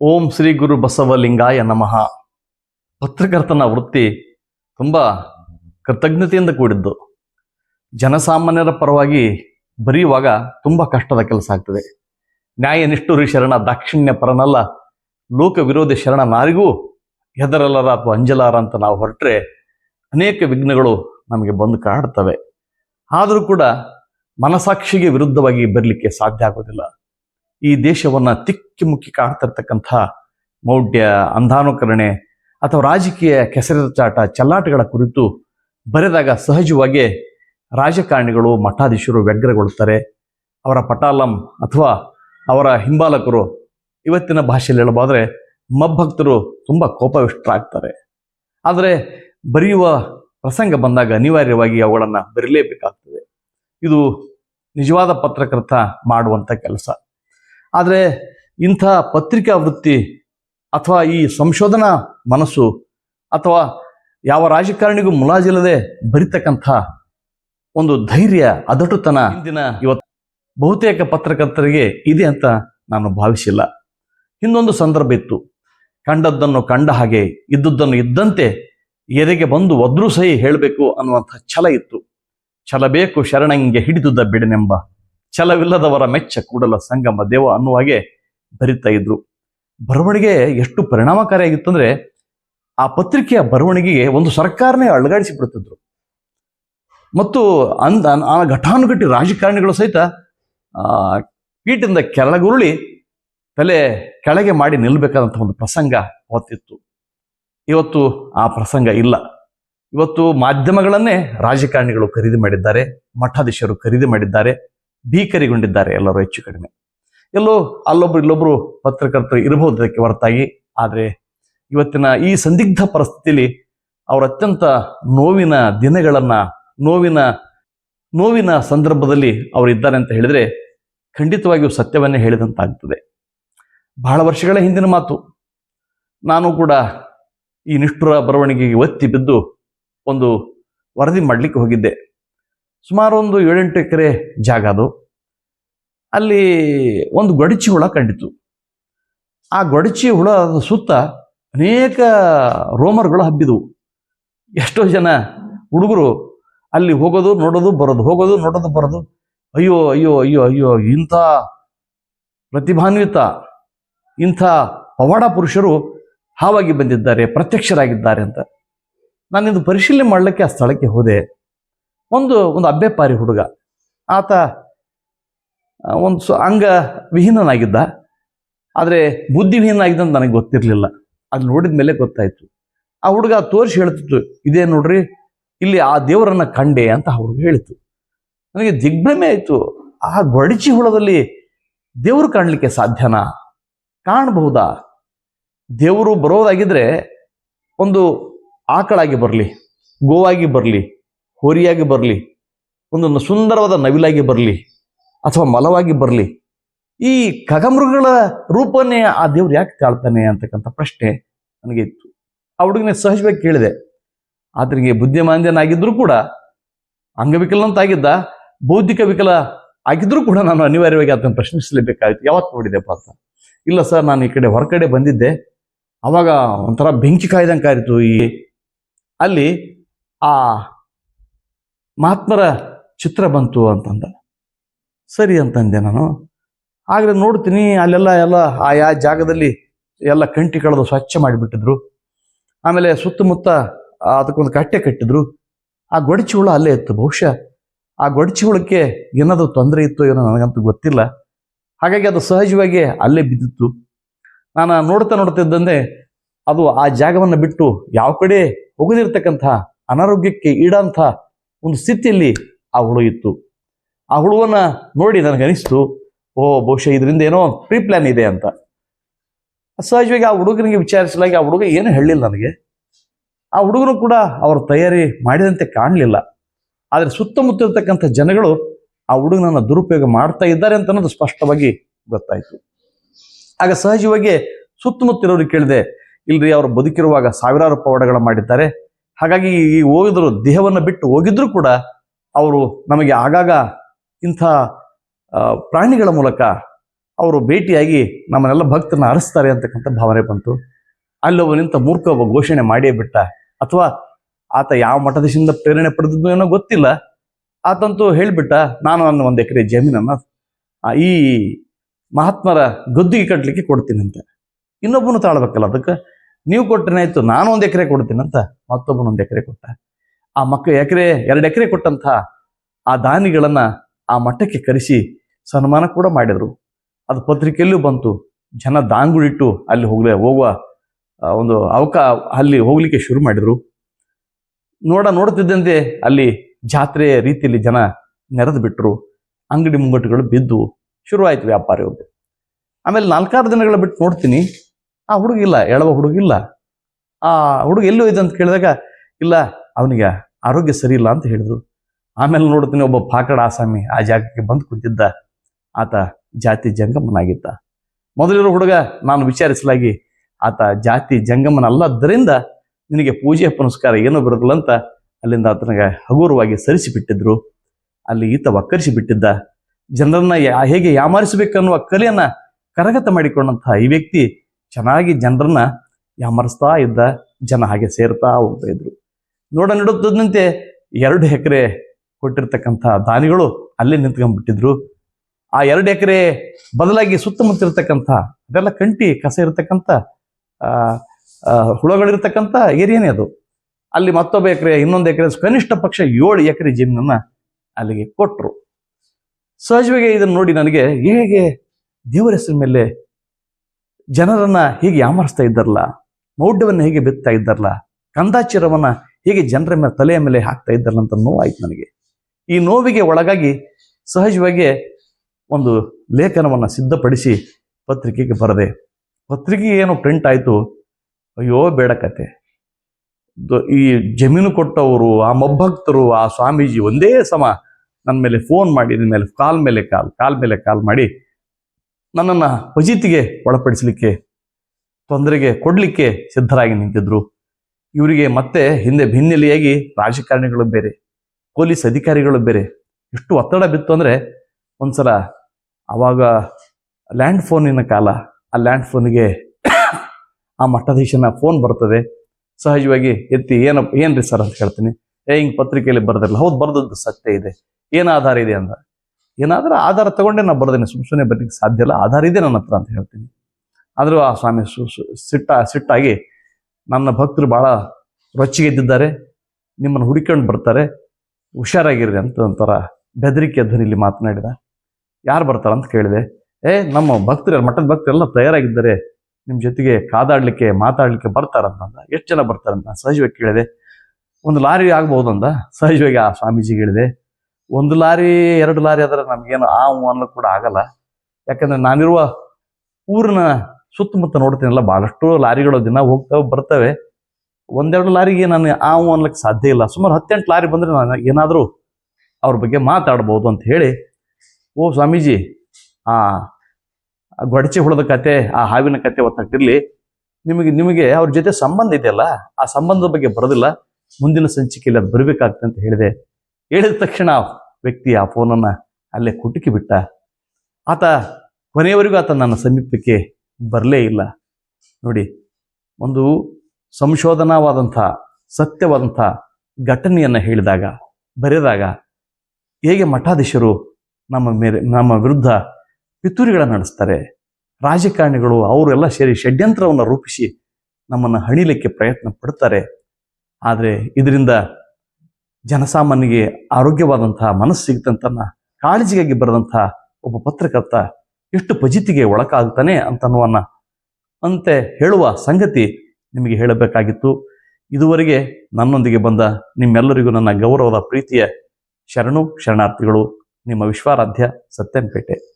ಓಂ ಶ್ರೀ ಗುರು ಬಸವಲಿಂಗಾಯ ನಮಃ. ಪತ್ರಕರ್ತನ ವೃತ್ತಿ ತುಂಬ ಕೃತಜ್ಞತೆಯಿಂದ ಕೂಡಿದ್ದು. ಜನಸಾಮಾನ್ಯರ ಪರವಾಗಿ ಬರೆಯುವಾಗ ತುಂಬ ಕಷ್ಟದ ಕೆಲಸ ಆಗ್ತದೆ. ನ್ಯಾಯ ನಿಷ್ಠುರಿ ಶರಣ, ದಾಕ್ಷಿಣ್ಯ ಪರನಲ್ಲ, ಲೋಕ ವಿರೋಧಿ ಶರಣ ನಾರಿಗೂ ಹೆದರಲಾರ ಅಥವಾ ಅಂಜಲಾರ ಅಂತ ನಾವು ಹೊರಟ್ರೆ ಅನೇಕ ವಿಘ್ನಗಳು ನಮಗೆ ಬಂದು ಕಾಡ್ತವೆ ಆದರೂ ಕೂಡ ಮನಸಾಕ್ಷಿಗೆ ವಿರುದ್ಧವಾಗಿ ಬರಲಿಕ್ಕೆ ಸಾಧ್ಯ ಆಗೋದಿಲ್ಲ. ಈ ದೇಶವನ್ನು ತಿಕ್ಕಿ ಮುಕ್ಕಿ ಕಾಡ್ತಿರ್ತಕ್ಕಂಥ ಮೌಢ್ಯ, ಅಂಧಾನುಕರಣೆ ಅಥವಾ ರಾಜಕೀಯ ಕೆಸರೆಚಾಟ ಚಲ್ಲಾಟಗಳ ಕುರಿತು ಬರೆದಾಗ ಸಹಜವಾಗಿ ರಾಜಕಾರಣಿಗಳು, ಮಠಾಧೀಶರು ವ್ಯಗ್ರಗೊಳ್ತಾರೆ ಅವರ ಪಟಾಲಂ ಅಥವಾ ಅವರ ಹಿಂಬಾಲಕರು ಇವತ್ತಿನ ಭಾಷೆಯಲ್ಲಿ ಹೇಳಬಾದ್ರೆ ಮಬ್ಬಕ್ತರು ತುಂಬ ಕೋಪವಿಷ್ಟರಾಗ್ತಾರೆ ಆದರೆ ಬರೆಯುವ ಪ್ರಸಂಗ ಬಂದಾಗ ಅನಿವಾರ್ಯವಾಗಿ ಅವುಗಳನ್ನು ಬರೀಲೇಬೇಕಾಗ್ತದೆ. ಇದು ನಿಜವಾದ ಪತ್ರಕರ್ತ ಮಾಡುವಂಥ ಕೆಲಸ. ಆದರೆ ಇಂಥ ಪತ್ರಿಕಾ ವೃತ್ತಿ ಅಥವಾ ಈ ಸಂಶೋಧನಾ ಮನಸ್ಸು ಅಥವಾ ಯಾವ ರಾಜಕಾರಣಿಗೂ ಮುಲಾಜಿಲ್ಲದೆ ಬರಿತಕ್ಕಂಥ ಒಂದು ಧೈರ್ಯ, ಅದಟುತನ ಇಂದಿನ ಇವತ್ತು ಬಹುತೇಕ ಪತ್ರಕರ್ತರಿಗೆ ಇದೆ ಅಂತ ನಾನು ಭಾವಿಸಿಲ್ಲ. ಇನ್ನೊಂದು ಸಂದರ್ಭ ಇತ್ತು. ಕಂಡದ್ದನ್ನು ಕಂಡ ಹಾಗೆ, ಇದ್ದದ್ದನ್ನು ಇದ್ದಂತೆ ಎದೆಗೆ ಬಂದು ಒದ್ರೂ ಸಹಿ ಹೇಳಬೇಕು ಅನ್ನುವಂಥ ಛಲ ಇತ್ತು. ಛಲಬೇಕು ಶರಣಂಗೆ ಹಿಡಿದುದ ಬಿಡನೆಂಬ ಛಲವಿಲ್ಲದವರ ಮೆಚ್ಚ ಕೂಡಲ ಸಂಗಮ ದೇವ ಅನ್ನುವ ಹಾಗೆ ಬರಿತಾ ಇದ್ರು. ಬರವಣಿಗೆ ಎಷ್ಟು ಪರಿಣಾಮಕಾರಿಯಾಗಿತ್ತು ಅಂದ್ರೆ ಆ ಪತ್ರಿಕೆಯ ಬರವಣಿಗೆಗೆ ಒಂದು ಸರ್ಕಾರನೇ ಅಳಗಾಡಿಸಿ ಬಿಡ್ತಿದ್ರು ಮತ್ತು ಅಂದ ಆ ಘಟಾನುಘಟಿ ರಾಜಕಾರಣಿಗಳು ಸಹಿತ ಪೀಠದಿಂದ ಕೆಳಗುರುಳಿ ತಲೆ ಕೆಳಗೆ ಮಾಡಿ ನಿಲ್ಲಬೇಕಾದಂಥ ಒಂದು ಪ್ರಸಂಗ ಹೊತ್ತಿತ್ತು. ಇವತ್ತು ಆ ಪ್ರಸಂಗ ಇಲ್ಲ. ಇವತ್ತು ಮಾಧ್ಯಮಗಳನ್ನೇ ರಾಜಕಾರಣಿಗಳು ಖರೀದಿ ಮಾಡಿದ್ದಾರೆ, ಮಠಾಧೀಶರು ಖರೀದಿ ಮಾಡಿದ್ದಾರೆ ಭೀಕರಿಗೊಂಡಿದ್ದಾರೆ, ಎಲ್ಲರೂ ಹೆಚ್ಚು ಕಡಿಮೆ. ಎಲ್ಲೋ ಅಲ್ಲೊಬ್ರು ಇಲ್ಲೊಬ್ರು ಪತ್ರಕರ್ತರು ಇರಬಹುದು ಅದಕ್ಕೆ ಹೊರತಾಗಿ, ಆದರೆ ಇವತ್ತಿನ ಈ ಸಂದಿಗ್ಧ ಪರಿಸ್ಥಿತಿಯಲ್ಲಿ ಅವರ ಅತ್ಯಂತ ನೋವಿನ ದಿನಗಳನ್ನು, ನೋವಿನ ನೋವಿನ ಸಂದರ್ಭದಲ್ಲಿ ಅವರು ಇದ್ದಾರೆ ಅಂತ ಹೇಳಿದ್ರೆ ಖಂಡಿತವಾಗಿಯೂ ಸತ್ಯವನ್ನೇ ಹೇಳಿದಂತಾಗ್ತದೆ. ಬಹಳ ವರ್ಷಗಳ ಹಿಂದಿನ ಮಾತು. ನಾನು ಕೂಡ ಈ ನಿಷ್ಠುರ ಬರವಣಿಗೆಗೆ ಒತ್ತಿ ಬಿದ್ದು ಒಂದು ವರದಿ ಮಾಡಲಿಕ್ಕೆ ಹೋಗಿದ್ದೆ. ಸುಮಾರು ಒಂದು ಏಳೆಂಟು ಎಕರೆ ಜಾಗ ಅದು. ಅಲ್ಲಿ ಒಂದು ಗೊಡಚಿ ಹುಳ ಕಂಡಿತು ಆ ಗೊಡಚಿ ಹುಳ ಸುತ್ತ ಅನೇಕ ರೋಮರ್ಗಳು ಹಬ್ಬಿದವು. ಎಷ್ಟೋ ಜನ ಹುಡುಗರು ಅಲ್ಲಿ ಹೋಗೋದು, ನೋಡೋದು, ಬರೋದು, ಹೋಗೋದು, ನೋಡೋದು, ಬರೋದು. ಅಯ್ಯೋ ಅಯ್ಯೋ ಅಯ್ಯೋ ಅಯ್ಯೋ, ಇಂಥ ಪ್ರತಿಭಾನ್ವಿತ, ಇಂಥ ಪವಾಡ ಪುರುಷರು ಹಾವಾಗಿ ಬಂದಿದ್ದಾರೆ, ಪ್ರತ್ಯಕ್ಷರಾಗಿದ್ದಾರೆ ಅಂತ. ನಾನಿಂದು ಪರಿಶೀಲನೆ ಮಾಡಲಿಕ್ಕೆ ಆ ಸ್ಥಳಕ್ಕೆ ಹೋದೆ. ಒಂದು ಒಂದು ಅಬ್ಬೆಪಾರಿ ಹುಡುಗ. ಆತ ಒಂದು ಸ್ವ, ಅಂಗ ವಿಹೀನನಾಗಿದ್ದ. ಆದರೆ ಬುದ್ಧಿವಿಹೀನಾಗಿದ್ದ ಅಂತ ನನಗೆ ಗೊತ್ತಿರಲಿಲ್ಲ. ಅದು ನೋಡಿದ ಮೇಲೆ ಗೊತ್ತಾಯಿತು. ಆ ಹುಡುಗ ತೋರಿಸಿ ಹೇಳ್ತಿತ್ತು, ಇದೇ ನೋಡ್ರಿ, ಇಲ್ಲಿ ಆ ದೇವರನ್ನ ಕಂಡೆ ಅಂತ ಹುಡುಗ ಹೇಳಿತು. ನನಗೆ ದಿಗ್ಭ್ರಮೆ ಆಯಿತು. ಆ ಗೊಡಚಿ ಹುಳದಲ್ಲಿ ದೇವರು ಕಾಣಲಿಕ್ಕೆ ಸಾಧ್ಯನಾ? ಕಾಣಬಹುದಾ? ದೇವರು ಬರೋದಾಗಿದ್ರೆ ಒಂದು ಆಕಳಾಗಿ ಬರಲಿ, ಗೋವಾಗಿ ಬರಲಿ ಹೋರಿಯಾಗಿ ಬರಲಿ ಒಂದು ಸುಂದರವಾದ ನವಿಲಾಗಿ ಬರಲಿ ಅಥವಾ ಮಲವಾಗಿ ಬರಲಿ, ಈ ಖಗಮೃಗಗಳ ರೂಪನೇ ಆ ದೇವ್ರು ಯಾಕೆ ತಾಳ್ತಾನೆ ಅಂತಕ್ಕಂಥ ಪ್ರಶ್ನೆ ನನಗೆ ಇತ್ತು. ಆ ಹುಡುಗನ ಸಹಜವಾಗಿ ಕೇಳಿದೆ. ಆತನಿಗೆ ಬುದ್ಧಿಮಾಂದ್ಯನಾಗಿದ್ದರೂ ಕೂಡ ಅಂಗವಿಕಲಂತಾಗಿದ್ದ ಬೌದ್ಧಿಕ ವಿಕಲ ಆಗಿದ್ರೂ ಕೂಡ ನಾನು ಅನಿವಾರ್ಯವಾಗಿ ಅದನ್ನು ಪ್ರಶ್ನಿಸಲೇಬೇಕಾಗಿತ್ತು ಯಾವತ್ತು ನೋಡಿದೆಪ್ಪ ಅಂತ. ಇಲ್ಲ ಸರ್, ನಾನು ಈ ಕಡೆ ಹೊರಗಡೆ ಬಂದಿದ್ದೆ. ಅವಾಗ ಒಂಥರ ಬೆಂಕಿ ಕಾಯ್ದಂಗೆ ಕಾಯಿತು ಈ ಅಲ್ಲಿ ಆ ಮಹಾತ್ಮರ ಚಿತ್ರ ಬಂತು ಅಂತಂದ. ಸರಿ ಅಂತಂದೆ ನಾನು. ಆಗಲೇ ನೋಡ್ತೀನಿ ಅಲ್ಲೆಲ್ಲ ಎಲ್ಲ ಆಯಾ ಜಾಗದಲ್ಲಿ ಎಲ್ಲ ಕಂಟಿ ಕಳೆದು ಸ್ವಚ್ಛ ಮಾಡಿಬಿಟ್ಟಿದ್ರು. ಆಮೇಲೆ ಸುತ್ತಮುತ್ತ ಆ, ಅದಕ್ಕೊಂದು ಕಟ್ಟೆ ಕಟ್ಟಿದ್ರು. ಆ ಗೊಡಚಿ ಹುಳ ಅಲ್ಲೇ ಇತ್ತು ಬಹುಶಃ. ಆ ಗೊಡಚಿ ಹುಳಕ್ಕೆ ಏನಾದರೂ ತೊಂದರೆ ಇತ್ತು ಏನೋ ನನಗಂತೂ ಗೊತ್ತಿಲ್ಲ. ಹಾಗಾಗಿ ಅದು ಸಹಜವಾಗಿ ಅಲ್ಲೇ ಬಿದ್ದಿತ್ತು. ನಾನು ನೋಡ್ತಾ ನೋಡ್ತಿದ್ದಂತೆ ಅದು ಆ ಜಾಗವನ್ನು ಬಿಟ್ಟು ಯಾವ ಕಡೆ ಹೋಗದಿರ್ತಕ್ಕಂಥ ಅನಾರೋಗ್ಯಕ್ಕೆ ಈಡಂಥ ಒಂದು ಸ್ಥಿತಿಯಲ್ಲಿ ಆ ಹುಳು ಇತ್ತು. ಆ ಹುಳುವನ್ನ ನೋಡಿ ನನಗೆ ಅನಿಸ್ತು ಓ, ಬಹುಶಃ ಇದರಿಂದ ಏನೋ ಪ್ರೀ ಪ್ಲಾನ್ ಇದೆ ಅಂತ. ಸಹಜವಾಗಿ ಆ ಹುಡುಗನಿಗೆ ವಿಚಾರಿಸಲಾಗಿ ಆ ಹುಡುಗ ಏನು ಹೇಳಲಿಲ್ಲ ನನಗೆ. ಆ ಹುಡುಗನು ಕೂಡ ಅವರ ತಯಾರಿ ಮಾಡಿದಂತೆ ಕಾಣಲಿಲ್ಲ. ಆದರೆ ಸುತ್ತಮುತ್ತ ಇರ್ತಕ್ಕಂಥ ಜನಗಳು ಆ ಹುಡುಗನನ್ನು ದುರುಪಯೋಗ ಮಾಡ್ತಾ ಇದ್ದಾರೆ ಅಂತ ಅನ್ನೋದು ಸ್ಪಷ್ಟವಾಗಿ ಗೊತ್ತಾಯಿತು. ಆಗ ಸಹಜವಾಗಿ ಸುತ್ತಮುತ್ತಿರೋರು ಕೇಳಿದೆ, ಇಲ್ರಿ, ಅವರು ಬದುಕಿರುವಾಗ ಸಾವಿರಾರು ಪವಾಡಗಳ ಮಾಡಿದ್ದಾರೆ. ಹಾಗಾಗಿ ಈ ಹೋಗಿದ್ರು ದೇಹವನ್ನು ಬಿಟ್ಟು ಹೋಗಿದ್ರು ಕೂಡ ಅವರು ನಮಗೆ ಆಗಾಗ ಇಂಥ ಪ್ರಾಣಿಗಳ ಮೂಲಕ ಅವರು ಭೇಟಿಯಾಗಿ ನಮ್ಮನ್ನೆಲ್ಲ ಭಕ್ತರನ್ನ ಹರಿಸ್ತಾರೆ ಅಂತಕ್ಕಂಥ ಭಾವನೆ ಬಂತು. ಅಲ್ಲಿ ಒಬ್ಬ ನಿಂತ ಮೂರ್ಖ ಒಬ್ಬ ಘೋಷಣೆ ಮಾಡಿಯೇ ಬಿಟ್ಟ. ಅಥವಾ ಆತ ಯಾವ ಮಠದಿಂದ ಪ್ರೇರಣೆ ಪಡೆದಿದ್ದು ಏನೋ ಗೊತ್ತಿಲ್ಲ. ಆತಂತೂ ಹೇಳಿಬಿಟ್ಟ, ನಾನು ನನ್ನ ಒಂದು ಎಕರೆ ಜಮೀನನ್ನು ಈ ಮಹಾತ್ಮರ ಗದ್ದಿಗೆ ಕಟ್ಟಲಿಕ್ಕೆ ಕೊಡ್ತೀನಿ ಅಂತ ಇನ್ನೊಬ್ಬನು ತಾಳ್ಬೇಕಲ್ಲ ಅದಕ್ಕೆ? ನೀವು ಕೊಟ್ಟರೆ ಆಯ್ತು, ನಾನು ಒಂದು ಎಕರೆ ಕೊಡ್ತೀನಂತ ಅಂತ ಮತ್ತೊಬ್ಬನ ಒಂದು ಎಕರೆ ಕೊಟ್ಟ. ಆ ಮಕ್ಕ, ಎಕರೆ, ಎರಡು ಎಕರೆ ಕೊಟ್ಟಂತಹ ಆ ದಾನಿಗಳನ್ನ ಆ ಮಠಕ್ಕೆ ಕರೆಸಿ ಸನ್ಮಾನ ಕೂಡ ಮಾಡಿದರು. ಅದು ಪತ್ರಿಕೆಯಲ್ಲೂ ಬಂತು, ಜನ ದಾಂಗುಳಿಟ್ಟು ಅಲ್ಲಿ ಹೋಗ್ಲೆ, ಹೋಗುವ ಒಂದು ಅವಕಾಶ ಅಲ್ಲಿ ಹೋಗ್ಲಿಕ್ಕೆ ಶುರು ಮಾಡಿದ್ರು. ನೋಡ ನೋಡ್ತಿದ್ದಂತೆ ಅಲ್ಲಿ ಜಾತ್ರೆಯ ರೀತಿಯಲ್ಲಿ ಜನ ನೆರೆದು ಬಿಟ್ಟರು ಅಂಗಡಿ ಮುಂಗಟ್ಟುಗಳು ಬಿದ್ದು ಶುರುವಾಯಿತು ವ್ಯಾಪಾರಿ ಒಂದು ಆಮೇಲೆ ನಾಲ್ಕಾರು ದಿನಗಳ ಬಿಟ್ಟು ನೋಡ್ತೀನಿ ಆ ಹುಡುಗ ಇಲ್ಲ ಎಳವ ಹುಡುಗಿಲ್ಲ ಆ ಹುಡುಗ ಎಲ್ಲೂ ಇದೆ ಅಂತ ಕೇಳಿದಾಗ, ಇಲ್ಲ, ಅವನಿಗೆ ಆರೋಗ್ಯ ಸರಿ ಇಲ್ಲ ಅಂತ ಹೇಳಿದ್ರು. ಆಮೇಲೆ ನೋಡ್ತೀನಿ ಒಬ್ಬ ಪಾಕಡ ಆಸಾಮಿ ಆ ಜಾಗಕ್ಕೆ ಬಂದು ಕುಂತಿದ್ದ. ಆತ ಜಾತಿ ಜಂಗಮನಾಗಿದ್ದ ಮೊದಲಿರೋ ಹುಡುಗ ನಾನು ವಿಚಾರಿಸಲಾಗಿ, ಆತ ಜಾತಿ ಜಂಗಮನಲ್ಲದ್ದರಿಂದ ನಿನಗೆ ಪೂಜೆ ಪುನಸ್ಕಾರ ಏನೂ ಬರೋದಿಲ್ಲ ಅಂತ ಅಲ್ಲಿಂದ ಆತನಿಗೆ ಹಗುರವಾಗಿ ಸರಿಸಿ ಬಿಟ್ಟಿದ್ರು ಅಲ್ಲಿ ಈತ ಒಕ್ಕರಿಸಿ ಬಿಟ್ಟಿದ್ದ ಜನರನ್ನ ಹೇಗೆ ಯಾಮಾರಿಸಬೇಕನ್ನುವ ಕಲೆಯನ್ನ ಕರಗತ ಮಾಡಿಕೊಂಡಂತಹ ಈ ವ್ಯಕ್ತಿ ಚೆನ್ನಾಗಿ ಜನರನ್ನ ಯಾಮರಿಸ್ತಾ ಇದ್ದ ಜನ ಹಾಗೆ ಸೇರ್ತಾ ಹೋಗ್ತಾ ಇದ್ರು. ನೋಡ ಎರಡು ಎಕರೆ ಕೊಟ್ಟಿರ್ತಕ್ಕಂಥ ದಾನಿಗಳು ಅಲ್ಲೇ ನಿಂತ್ಕೊಂಡ್ಬಿಟ್ಟಿದ್ರು. ಆ ಎರಡು ಎಕರೆ ಬದಲಾಗಿ ಸುತ್ತಮುತ್ತ ಇರ್ತಕ್ಕಂಥ ಅದೆಲ್ಲ ಕಂಟಿ ಕಸ ಇರತಕ್ಕಂಥ ಹುಳಗಳಿರ್ತಕ್ಕಂಥ ಏರಿಯಾನೇ ಅದು. ಅಲ್ಲಿ ಮತ್ತೊಬ್ಬ ಎಕರೆ, ಇನ್ನೊಂದು ಎಕರೆ ಕನಿಷ್ಠ ಪಕ್ಷ ಏಳು ಎಕರೆ ಜಮೀನನ್ನ ಅಲ್ಲಿಗೆ ಕೊಟ್ಟರು ಸಹಜವಾಗಿ ಇದನ್ನು ನೋಡಿ ನನಗೆ ಹೇಗೆ ದೇವರ ಹೆಸರು ಮೇಲೆ ಜನರನ್ನ ಹೀಗೆ ಯಾಮರಿಸ್ತಾ ಇದ್ದಾರಲ್ಲ? ಮೌಢ್ಯವನ್ನು ಹೇಗೆ ಬಿತ್ತಾ ಇದ್ದಾರಲ್ಲ? ಕಂದಾಚಾರವನ್ನ ಹೀಗೆ ಜನರ ಮೇಲೆ ತಲೆಯ ಮೇಲೆ ಹಾಕ್ತಾ ಇದ್ದಾರಲ್ಲ ಅಂತ ನೋವಾಯ್ತು ನನಗೆ. ಈ ನೋವಿಗೆ ಒಳಗಾಗಿ ಸಹಜವಾಗಿ ಒಂದು ಲೇಖನವನ್ನು ಸಿದ್ಧಪಡಿಸಿ ಪತ್ರಿಕೆಗೆ ಬರದೆ. ಪತ್ರಿಕೆ ಏನು ಪ್ರಿಂಟ್ ಆಯಿತು? ಅಯ್ಯೋ, ಬೇಡ ಕತೆ. ಈ ಜಮೀನು ಕೊಟ್ಟವರು, ಆ ಮೊಬ್ಬಕ್ತರು ಆ ಸ್ವಾಮೀಜಿ ಒಂದೇ ಸಮ ನನ್ನ ಮೇಲೆ ಫೋನ್ ಮಾಡಿ ಮೇಲೆ ಕಾಲ್ ಮೇಲೆ ಕಾಲ್ ಕಾಲ್ ಮೇಲೆ ಕಾಲ್ ಮಾಡಿ ನನ್ನನ್ನು ಫಜೀತಿಗೆ ಒಳಪಡಿಸಲಿಕ್ಕೆ, ತೊಂದರೆಗೆ ಕೊಡಲಿಕ್ಕೆ ಸಿದ್ಧರಾಗಿ ನಿಂತಿದ್ರು. ಇವರಿಗೆ ಮತ್ತೆ ಹಿಂದೆ ಭಿನ್ನೆಲೆಯಾಗಿ ರಾಜಕಾರಣಿಗಳು ಬೇರೆ, ಪೊಲೀಸ್ ಅಧಿಕಾರಿಗಳು ಬೇರೆ. ಎಷ್ಟು ಒತ್ತಡ ಬಿತ್ತು ಅಂದರೆ ಒಂದ್ಸಲ ಆವಾಗ ಲ್ಯಾಂಡ್ ಫೋನಿನ ಕಾಲ. ಆ ಲ್ಯಾಂಡ್ ಫೋನಿಗೆ ಆ ಮಠಾಧೀಶನ ಫೋನ್ ಬರ್ತದೆ. ಸಹಜವಾಗಿ ಎತ್ತಿ ಏನಪ್ಪ, ಏನ್ರಿ ಸರ್ ಅಂತ ಕೇಳ್ತೀನಿ ಏ, ಹಿಂಗೆ ಪತ್ರಿಕೆಯಲ್ಲಿ ಬರ್ದಿರಲ್ಲ ಹೌದು, ಬರ್ದದ್ದು ಸತ್ಯ ಇದೆ. ಏನು ಆಧಾರ ಇದೆ ಅಂದ? ಏನಾದರೂ ಆಧಾರ ತಗೊಂಡೇ ನಾನು ಬರ್ದೇನೆ. ಸುಮ್ಮ ಸುಮ್ಮನೆ ಬರ್ಲಿಕ್ಕೆ ಸಾಧ್ಯ ಇಲ್ಲ. ಆಧಾರ ಇದೆ ನನ್ನ ಹತ್ರ ಅಂತ ಹೇಳ್ತೀನಿ. ಆದರೂ ಆ ಸ್ವಾಮಿ ಸು ಸಿಟ್ಟ, ಸಿಟ್ಟಾಗಿ ನನ್ನ ಭಕ್ತರು ಭಾಳ ರೊಚ್ಚಿಗೆದ್ದಿದ್ದಾರೆ ನಿಮ್ಮನ್ನು ಹುಡುಕೊಂಡು ಬರ್ತಾರೆ. ಹುಷಾರಾಗಿರ್ರಿ ಅಂತ ಒಂಥರ ಬೆದರಿಕೆ ಧ್ವನಿಲಿ ಮಾತನಾಡಿದ. ಯಾರು ಬರ್ತಾರ ಅಂತ ಕೇಳಿದೆ. ಏ, ನಮ್ಮ ಭಕ್ತರು ಮಠದ ಭಕ್ತರೆಲ್ಲ ತಯಾರಾಗಿದ್ದಾರೆ. ನಿಮ್ಮ ಜೊತೆಗೆ ಕಾದಾಡಲಿಕ್ಕೆ, ಮಾತಾಡಲಿಕ್ಕೆ ಬರ್ತಾರಂತಂದ. ಎಷ್ಟು ಜನ ಬರ್ತಾರಂತ ಸಹಜವಾಗಿ ಕೇಳಿದೆ. ಒಂದು ಲಾರಿ ಆಗ್ಬೋದು ಅಂದ ಸಹಜವಾಗಿ ಆ ಸ್ವಾಮೀಜಿಗೆ ಹೇಳಿದೆ. ಒಂದು ಲಾರಿ, ಎರಡು ಲಾರಿ ಆದ್ರೆ ನಮ್ಗೇನು ಆ ಅನ್ನೋದು ಕೂಡ ಆಗಲ್ಲ. ಯಾಕಂದ್ರೆ ನಾನಿರುವ ಊರಿನ ಸುತ್ತಮುತ್ತ ನೋಡ್ತೀನಲ್ಲ, ಬಹಳಷ್ಟು ಲಾರಿಗಳು ದಿನ ಹೋಗ್ತವೆ, ಬರ್ತವೆ. ಒಂದೆರಡು ಲಾರಿಗೆ ನಾನು ಆ ಅನ್ಲಕ್ಕೆ ಸಾಧ್ಯ ಇಲ್ಲ. ಸುಮಾರು ಹತ್ತೆಂಟು ಲಾರಿ ಬಂದರೆ ನಾನು ಏನಾದರೂ ಅವ್ರ ಬಗ್ಗೆ ಮಾತಾಡ್ಬೋದು ಅಂತ ಹೇಳಿ, ಓ ಸ್ವಾಮೀಜಿ, ಆ ಗೊಡಚಿ ಹುಳದ ಕತೆ, ಆ ಹಾವಿನ ಕತೆ ಒತ್ತಟ್ಟಿರ್ಲಿ ನಿಮಗೆ ನಿಮಗೆ ಅವ್ರ ಜೊತೆ ಸಂಬಂಧ ಇದೆಯಲ್ಲ, ಆ ಸಂಬಂಧದ ಬಗ್ಗೆ ಬರೋದಿಲ್ಲ. ಮುಂದಿನ ಸಂಚಿಕೆಯಲ್ಲಿ ಅದು ಬರಬೇಕಾಗ್ತದೆ ಅಂತ ಹೇಳಿದೆ. ಹೇಳಿದ ತಕ್ಷಣ ವ್ಯಕ್ತಿ ಆ ಫೋನನ್ನು ಅಲ್ಲೇ ಕುಟುಕಿ ಬಿಟ್ಟ. ಆತ ಕೊನೆಯವರೆಗೂ ಆತ ನನ್ನ ಸಮೀಪಕ್ಕೆ ಬರಲೇ ಇಲ್ಲ. ನೋಡಿ, ಒಂದು ಸಂಶೋಧನಾವಾದಂಥ, ಸತ್ಯವಾದಂಥ ಘಟನೆಯನ್ನು ಹೇಳಿದಾಗ, ಬರೆದಾಗ ಹೇಗೆ ಮಠಾಧೀಶರು ನಮ್ಮ ಮೇಲೆ, ನಮ್ಮ ವಿರುದ್ಧ ಪಿತೂರಿಗಳನ್ನು ನಡೆಸ್ತಾರೆ, ರಾಜಕಾರಣಿಗಳು ಅವರೆಲ್ಲ ಸೇರಿ ಷಡ್ಯಂತ್ರವನ್ನು ರೂಪಿಸಿ ನಮ್ಮನ್ನು ಹಣಿಲಿಕ್ಕೆ ಪ್ರಯತ್ನ ಪಡ್ತಾರೆ. ಆದರೆ ಇದರಿಂದ ಜನಸಾಮಾನ್ಯಗೆ ಆರೋಗ್ಯವಾದಂತಹ ಮನಸ್ಸು ಸಿಗ್ತಂತನ್ನ ಕಾಳಜಿಗಾಗಿ ಬರೆದಂತಹ ಒಬ್ಬ ಪತ್ರಕರ್ತ ಎಷ್ಟು ಫಜಿತಿಗೆ ಒಳಕಾಗ್ತಾನೆ ಅಂತನ್ನುವನ್ನ ಅಂತೆ ಹೇಳುವ ಸಂಗತಿ ನಿಮಗೆ ಹೇಳಬೇಕಾಗಿತ್ತು. ಇದುವರೆಗೆ ನನ್ನೊಂದಿಗೆ ಬಂದ ನಿಮ್ಮೆಲ್ಲರಿಗೂ ನನ್ನ ಗೌರವದ ಪ್ರೀತಿಯ ಶರಣು ಶರಣಾರ್ಥಿಗಳು ನಿಮ್ಮ ವಿಶ್ವಾರಾಧ್ಯ ಸತ್ಯಂಪೇಟೆ.